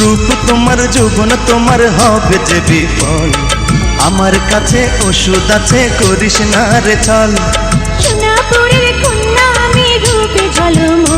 যৌবন তোমার হবে যে বিফল। আমার কাছে ওষুধ আছে, করিস না রে চল। সোনাপুরের কন্যা, আমি রূপে ঝলম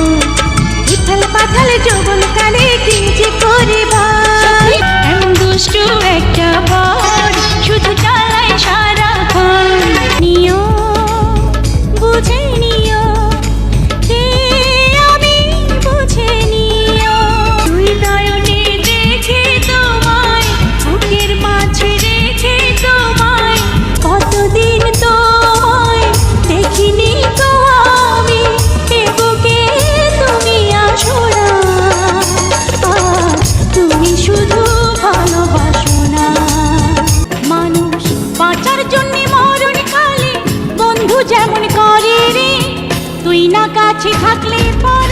যেমন করে রে তুই না কাছে থাকলে পর